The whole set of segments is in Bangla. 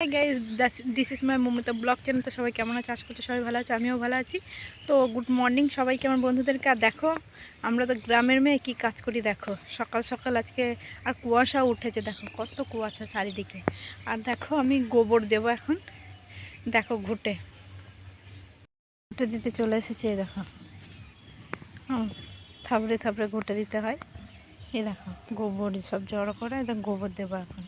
Guys this is my Mamata vlog channel তো সবাই কেমন আছে? আশা করছি সবাই ভালো আছে, আমিও ভালো আছি। তো গুড মর্নিং সবাইকে আমার বন্ধুদেরকে? আর দেখো, আমরা তো গ্রামের মেয়ে, কি কাজ করি দেখো। সকাল সকাল আজকে আর কুয়াশা উঠেছে, দেখো কত কুয়াশা চারিদিকে। আর দেখো, আমি গোবর দেবো এখন। দেখো ঘুটে। ঘুটে দিতে চলে এসেছে, এই দেখো। থাবড়ে থাবড়ে ঘুটে দিতে হয়। এই দেখো, গোবর সব জড়ো করে একদম গোবর দেবো এখন।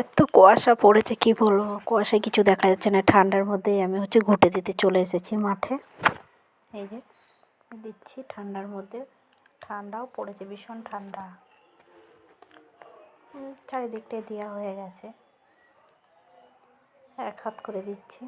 এত কুয়াশা পড়েছে, কি বলব? কুয়াশা কিছু দেখা যাচ্ছে না। ঠান্ডার মধ্যেই আমি হচ্ছে ঘুটে দিতে চলে এসেছি মাঠে। এই যে, দিচ্ছি ঠান্ডার মধ্যে। ঠান্ডাও পড়েছে, ভীষণ ঠান্ডা। চারিদিকটা চারিদিকটায় দেওয়া হয়ে গেছে। এক হাত করে দিচ্ছি।